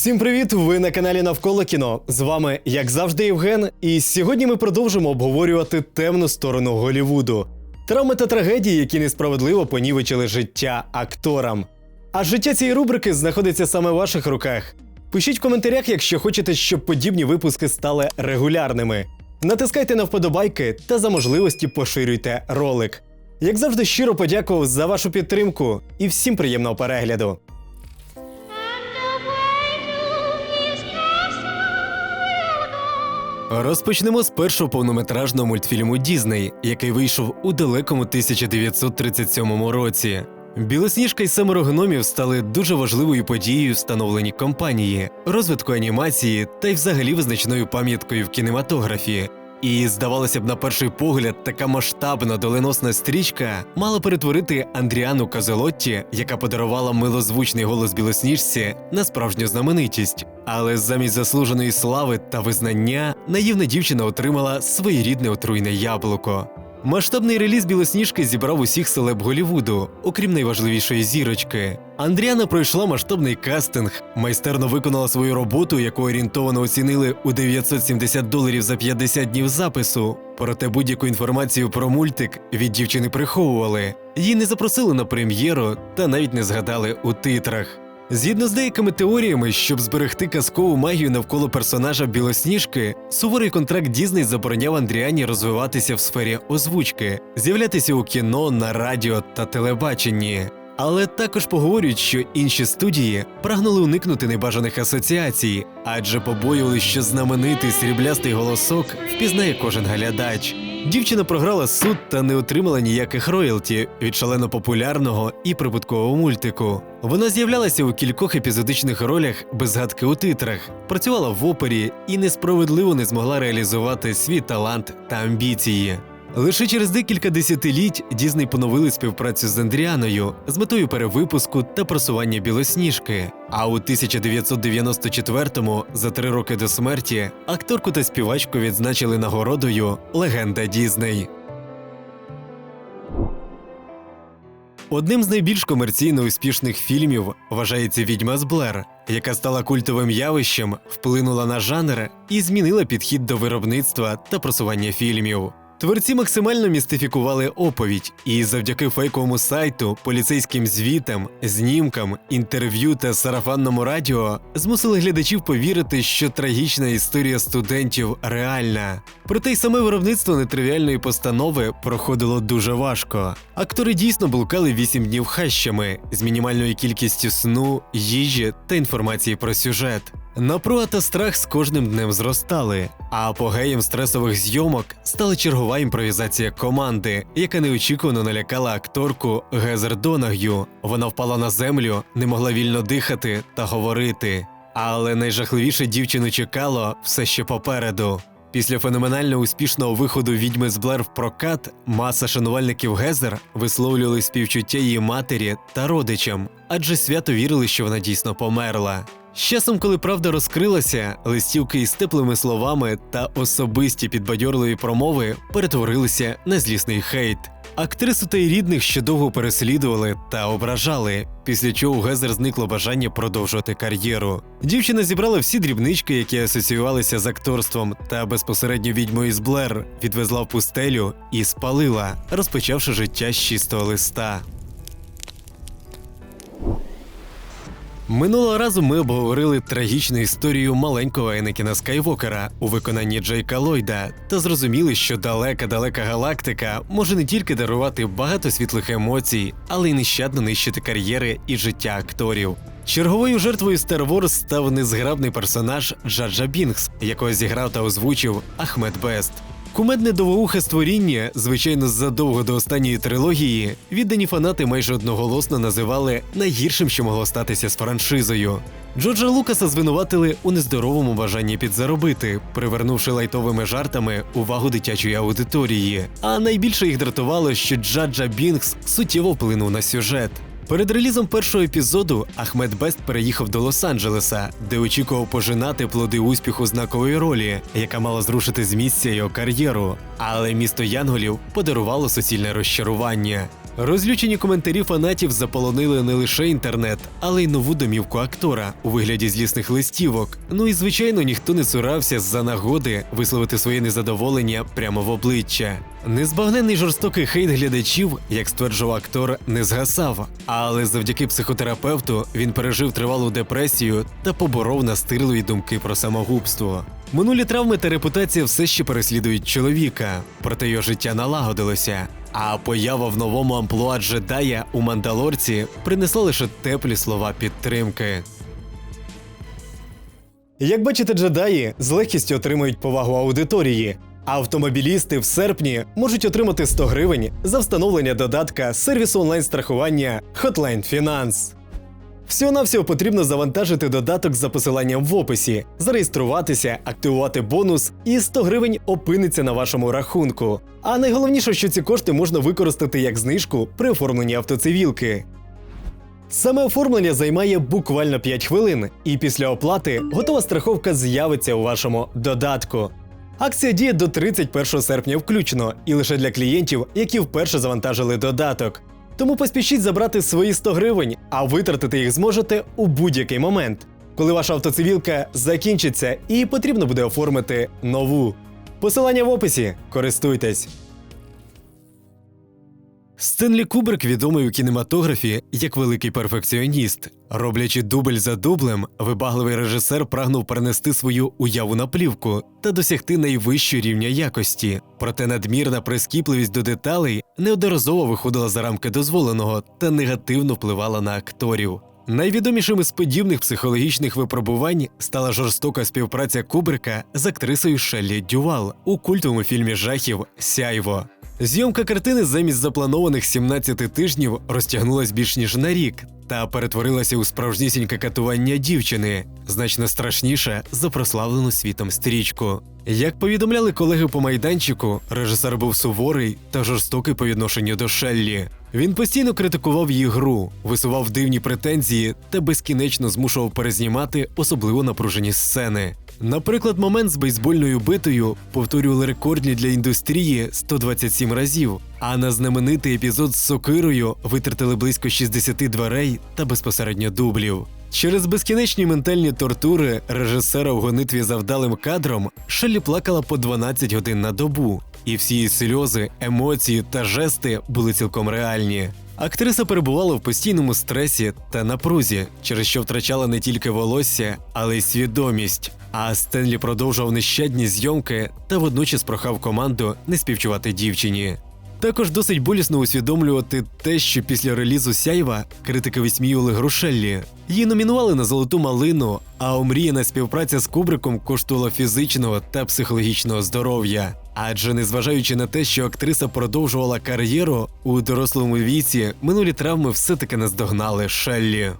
Всім привіт! Ви на каналі Навколо кіно. З вами, як завжди, Євген. І сьогодні ми продовжимо обговорювати темну сторону Голівуду. Травми та трагедії, які несправедливо понівечили життя акторам. А життя цієї рубрики знаходиться саме в ваших руках. Пишіть в коментарях, якщо хочете, щоб подібні випуски стали регулярними. Натискайте на вподобайки та за можливості поширюйте ролик. Як завжди, щиро подякував за вашу підтримку і всім приємного перегляду. Розпочнемо з першого повнометражного мультфільму Дізней, який вийшов у далекому 1937 році. Білосніжка і семеро гномів стали дуже важливою подією встановлені компанії, розвитку анімації та й взагалі визначною пам'яткою в кінематографі. І здавалося б, на перший погляд, така масштабна доленосна стрічка мала перетворити Андріану Казелотті, яка подарувала милозвучний голос білосніжці, на справжню знаменитість. Але замість заслуженої слави та визнання наївна дівчина отримала своєрідне отруйне яблуко. Масштабний реліз білосніжки зібрав усіх селеб Голівуду, окрім найважливішої зірочки. Андріана пройшла масштабний кастинг, майстерно виконала свою роботу, яку орієнтовано оцінили у 970 доларів за 50 днів запису. Проте будь-яку інформацію про мультик від дівчини приховували. Її не запросили на прем'єру та навіть не згадали у титрах. Згідно з деякими теоріями, щоб зберегти казкову магію навколо персонажа Білосніжки, суворий контракт Дізней забороняв Андріані розвиватися в сфері озвучки, з'являтися у кіно, на радіо та телебаченні. Але також поговорюють, що інші студії прагнули уникнути небажаних асоціацій, адже побоювали, що знаменитий сріблястий голосок впізнає кожен глядач. Дівчина програла суд та не отримала ніяких роялті від шалено популярного і прибуткового мультику. Вона з'являлася у кількох епізодичних ролях без згадки у титрах, працювала в опері і несправедливо не змогла реалізувати свій талант та амбіції. Лише через декілька десятиліть Дізней поновили співпрацю з Андріаною з метою перевипуску та просування білосніжки. А у 1994-му, за три роки до смерті, акторку та співачку відзначили нагородою Легенда Дізней. Одним з найбільш комерційно успішних фільмів вважається Відьма з Блер, яка стала культовим явищем, вплинула на жанр і змінила підхід до виробництва та просування фільмів. Творці максимально містифікували оповідь, і завдяки фейковому сайту, поліцейським звітам, знімкам, інтерв'ю та сарафанному радіо змусили глядачів повірити, що трагічна історія студентів реальна. Проте й саме виробництво нетривіальної постанови проходило дуже важко. Актори дійсно блукали 8 днів хащами з мінімальною кількістю сну, їжі та інформації про сюжет. Напруга та страх з кожним днем зростали, а апогеєм стресових зйомок стала чергова імпровізація команди, яка неочікувано налякала акторку Гезер Донаг'ю. Вона впала на землю, не могла вільно дихати та говорити. Але найжахливіше дівчину чекало все ще попереду. Після феноменально успішного виходу відьми з Блер в прокат маса шанувальників Гезер висловлювали співчуття її матері та родичам, адже свято вірили, що вона дійсно померла. З часом, коли правда розкрилася, листівки із теплими словами та особисті підбадьорливі промови перетворилися на злісний хейт. Актрису та й рідних ще довго переслідували та ображали, після чого Гезер зникло бажання продовжувати кар'єру. Дівчина зібрала всі дрібнички, які асоціювалися з акторством, та безпосередньо відьмою з Блер відвезла в пустелю і спалила, розпочавши життя з чистого листа. Минулого разу ми обговорили трагічну історію маленького Енекіна Скайвокера у виконанні Джейка Ллойда та зрозуміли, що далека-далека галактика може не тільки дарувати багато світлих емоцій, але й нещадно нищити кар'єри і життя акторів. Черговою жертвою Star Wars став незграбний персонаж Джаджа Бінкс, якого зіграв та озвучив Ахмед Бест. Кумедне довоухе створіння, звичайно, задовго до останньої трилогії, віддані фанати майже одноголосно називали найгіршим, що могло статися з франшизою. Джорджа Лукаса звинуватили у нездоровому бажанні підзаробити, привернувши лайтовими жартами увагу дитячої аудиторії. А найбільше їх дратувало, що Джаджа Бінкс суттєво вплинув на сюжет. Перед релізом першого епізоду Ахмед Бест переїхав до Лос-Анджелеса, де очікував пожинати плоди успіху знакової ролі, яка мала зрушити з місця його кар'єру. Але місто Янголів подарувало суцільне розчарування. Розлючені коментарі фанатів заполонили не лише інтернет, але й нову домівку актора у вигляді злісних листівок. Ну і звичайно, ніхто не цурався з-за нагоди висловити своє незадоволення прямо в обличчя. Незбагненний жорстокий хейт глядачів, як стверджував актор, не згасав. Але завдяки психотерапевту він пережив тривалу депресію та поборов настирливі думки про самогубство. Минулі травми та репутація все ще переслідують чоловіка, проте його життя налагодилося. А поява в новому амплуа джедая у мандалорці принесла лише теплі слова підтримки. Як бачите, джедаї з легкістю отримують повагу аудиторії. А автомобілісти в серпні можуть отримати 100 гривень за встановлення додатка сервісу онлайн-страхування Hotline Finance. Всього-навсього потрібно завантажити додаток за посиланням в описі, зареєструватися, активувати бонус, і 100 гривень опиниться на вашому рахунку. А найголовніше, що ці кошти можна використати як знижку при оформленні автоцивілки. Саме оформлення займає буквально 5 хвилин, і після оплати готова страховка з'явиться у вашому додатку. Акція діє до 31 серпня включно, і лише для клієнтів, які вперше завантажили додаток. Тому поспішіть забрати свої 100 гривень, а витратити їх зможете у будь-який момент, коли ваша автоцивілка закінчиться і потрібно буде оформити нову. Посилання в описі. Користуйтесь. Стенлі Кубрик відомий у кінематографі як великий перфекціоніст. Роблячи дубль за дублем, вибагливий режисер прагнув перенести свою уяву на плівку та досягти найвищого рівня якості. Проте надмірна прискіпливість до деталей неодноразово виходила за рамки дозволеного та негативно впливала на акторів. Найвідомішим із подібних психологічних випробувань стала жорстока співпраця Кубрика з актрисою Шеллі Дювал у культовому фільмі жахів Сяйво. Зйомка картини замість запланованих 17 тижнів розтягнулась більш ніж на рік та перетворилася у справжнісіньке катування дівчини, значно страшніше за прославлену світом стрічку. Як повідомляли колеги по майданчику, режисер був суворий та жорстокий по відношенню до Шеллі. Він постійно критикував її гру, висував дивні претензії та безкінечно змушував перезнімати особливо напружені сцени. Наприклад, момент з бейсбольною битою повторювали рекордні для індустрії 127 разів, а на знаменитий епізод з сокирою витратили близько 60 дверей та безпосередньо дублів. Через безкінечні ментальні тортури режисера в гонитві за вдалим кадром Шеллі плакала по 12 годин на добу, і всі її сльози, емоції та жести були цілком реальні. Актриса перебувала в постійному стресі та напрузі, через що втрачала не тільки волосся, але й свідомість. А Стенлі продовжував нещадні зйомки та водночас прохав команду не співчувати дівчині. Також досить болісно усвідомлювати те, що після релізу Сяйва критики висміювали Грушеллі. Її номінували на золоту малину, а омріяна співпраця з Кубриком коштувала фізичного та психологічного здоров'я. Адже незважаючи на те, що актриса продовжувала кар'єру у дорослому віці, минулі травми все-таки наздогнали Шеллі.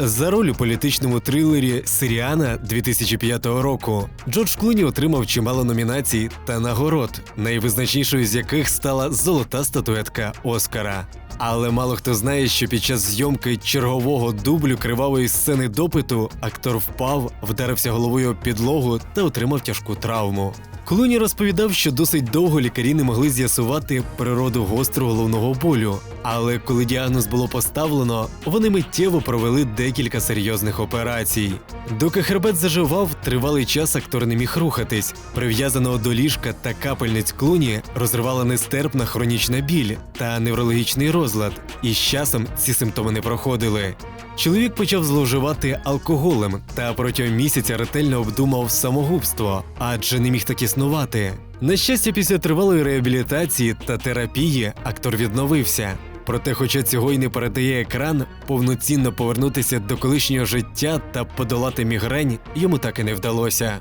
За роль у політичному трилері Сиріана 2005 року Джордж Клуні отримав чимало номінацій та нагород, найвизначнішою з яких стала золота статуетка Оскара. Але мало хто знає, що під час зйомки чергового дублю кривавої сцени допиту актор впав, вдарився головою об підлогу та отримав тяжку травму. Клуні розповідав, що досить довго лікарі не могли з'ясувати природу гострого головного болю. Але коли діагноз було поставлено, вони миттєво провели декілька серйозних операцій. Доки хребет заживав, тривалий час актор не міг рухатись. Прив'язаного до ліжка та капельниць клуні розривала нестерпна хронічна біль та неврологічний розлад, і з часом ці симптоми не проходили. Чоловік почав зловживати алкоголем та протягом місяця ретельно обдумав самогубство, адже не міг так існувати. На щастя, після тривалої реабілітації та терапії актор відновився. Проте, хоча цього й не передає екран, повноцінно повернутися до колишнього життя та подолати мігрень йому так і не вдалося.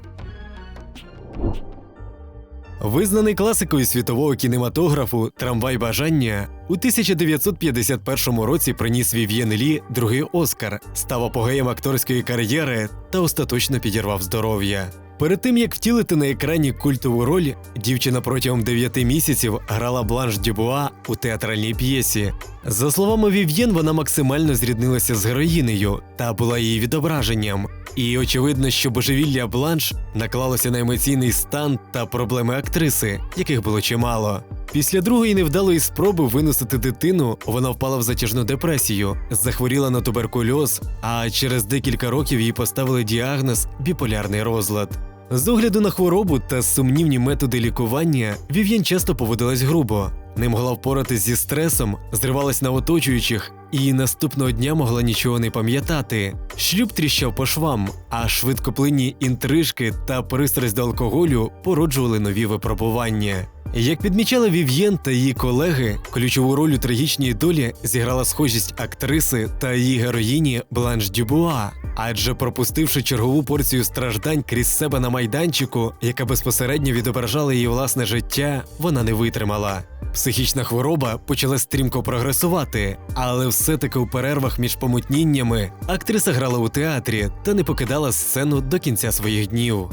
Визнаний класикою світового кінематографу Трамвай бажання у 1951 році приніс Вів'єн Лі другий Оскар, став апогеєм акторської кар'єри та остаточно підірвав здоров'я. Перед тим як втілити на екрані культову роль, дівчина протягом 9 місяців грала Бланш Дюбуа у театральній п'єсі. За словами Вів'єн, вона максимально зріднилася з героїнею та була її відображенням. І очевидно, що божевілля Бланш наклалося на емоційний стан та проблеми актриси, яких було чимало. Після другої невдалої спроби виносити дитину, вона впала в затяжну депресію, захворіла на туберкульоз, а через декілька років їй поставили діагноз біполярний розлад. З огляду на хворобу та сумнівні методи лікування Вів'єн часто поводилась грубо, не могла впоратись зі стресом, зривалась на оточуючих і наступного дня могла нічого не пам'ятати. Шлюб тріщав по швам, а швидкоплинні інтрижки та пристрасть до алкоголю породжували нові випробування. Як підмічала Вів'єн та її колеги, ключову роль у трагічній долі зіграла схожість актриси та її героїні Бланш Дюбуа, адже пропустивши чергову порцію страждань крізь себе на майданчику, яка безпосередньо відображала її власне життя, вона не витримала. Психічна хвороба почала стрімко прогресувати, але все-таки у перервах між помутніннями актриса грала у театрі та не покидала сцену до кінця своїх днів.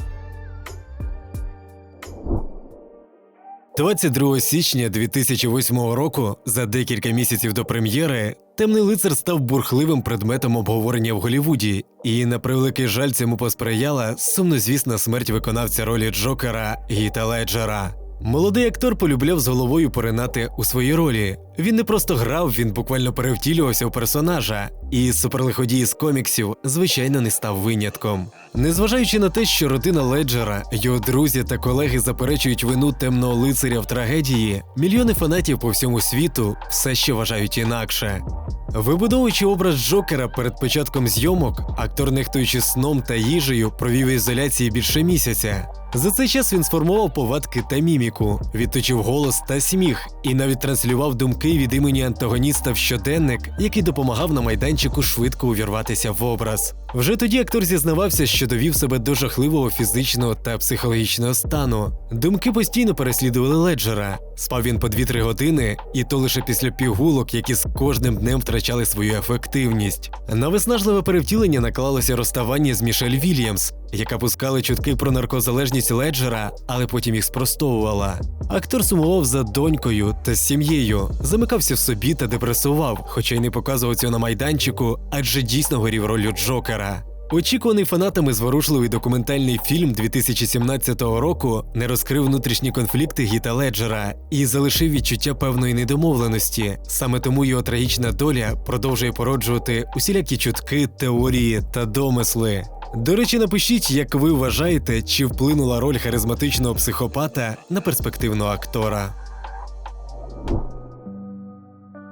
22 січня 2008 року, за декілька місяців до прем'єри, темний лицар став бурхливим предметом обговорення в Голівуді, і на превеликий жаль цьому посприяла сумнозвісна смерть виконавця ролі Джокера Гіта Леджера. Молодий актор полюбляв з головою поринати у свої ролі. Він не просто грав, він буквально перевтілювався у персонажа, і суперлиходій з коміксів, звичайно, не став винятком. Незважаючи на те, що родина Леджера, його друзі та колеги заперечують вину темного лицаря в трагедії, мільйони фанатів по всьому світу все ще вважають інакше. Вибудовуючи образ Джокера перед початком зйомок, актор, нехтуючи сном та їжею, провів ізоляції більше місяця. За цей час він сформував повадки та міміку, відточив голос та сміх і навіть транслював думки від імені антагоніста в щоденник, який допомагав на майданчику швидко увірватися в образ. Вже тоді актор зізнавався, що довів себе до жахливого фізичного та психологічного стану. Думки постійно переслідували леджера. Спав він по 2-3 години, і то лише після пігулок, які з кожним днем втрачали свою ефективність. На виснажливе перевтілення наклалося розставання з Мішель Вільямс, яка пускала чутки про наркозалежність леджера, але потім їх спростовувала. Актор сумував за донькою та сім'єю, замикався в собі та депресував, хоча й не показував цього на майданчику, адже дійсно горів ролью Джокера. Очікуваний фанатами зворушливий документальний фільм 2017 року не розкрив внутрішні конфлікти Гіта Леджера і залишив відчуття певної недомовленості. Саме тому його трагічна доля продовжує породжувати усілякі чутки, теорії та домисли. До речі, напишіть, як ви вважаєте, чи вплинула роль харизматичного психопата на перспективного актора.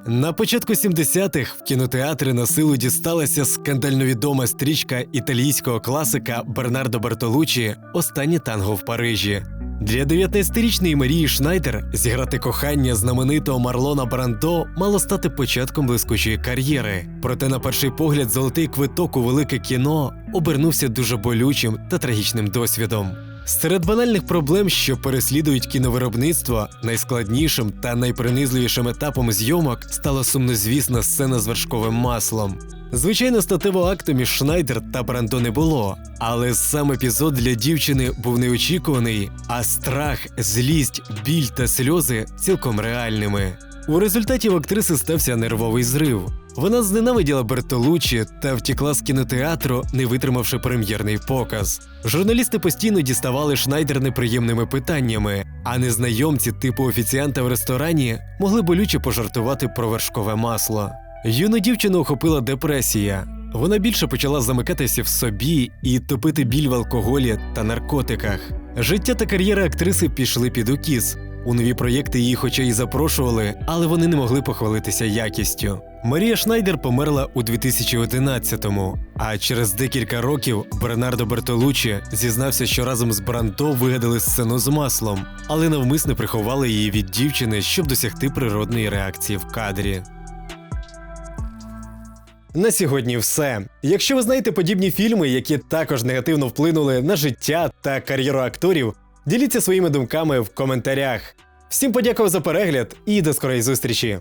На початку 70-х в кінотеатри на силу дісталася скандально відома стрічка італійського класика Бернардо Бертолуччі Останнє танго в Парижі. Для 19-річної Марії Шнайдер зіграти кохання знаменитого Марлона Брандо мало стати початком блискучої кар'єри. Проте, на перший погляд, золотий квиток у велике кіно обернувся дуже болючим та трагічним досвідом. Серед банальних проблем, що переслідують кіновиробництво, найскладнішим та найпринизливішим етапом зйомок стала сумнозвісна сцена з вершковим маслом. Звичайно, статевого акту між Шнайдер та Брандо не було, але сам епізод для дівчини був неочікуваний, а страх, злість, біль та сльози цілком реальними. У результаті в актриси стався нервовий зрив. Вона зненавиділа Бертолуччі та втікла з кінотеатру, не витримавши прем'єрний показ. Журналісти постійно діставали Шнайдер неприємними питаннями, а незнайомці типу офіціанта в ресторані могли болюче пожартувати про вершкове масло. Юну дівчину охопила депресія. Вона більше почала замикатися в собі і топити біль в алкоголі та наркотиках. Життя та кар'єра актриси пішли під укіс. У нові проєкти її, хоча й запрошували, але вони не могли похвалитися якістю. Марія Шнайдер померла у 2011-му, а через декілька років Бернардо Бертолуччі зізнався, що разом з Брандо вигадали сцену з маслом, але навмисно приховали її від дівчини, щоб досягти природної реакції в кадрі. На сьогодні все. Якщо ви знаєте подібні фільми, які також негативно вплинули на життя та кар'єру акторів, діліться своїми думками в коментарях. Всім подякував за перегляд і до скорої зустрічі!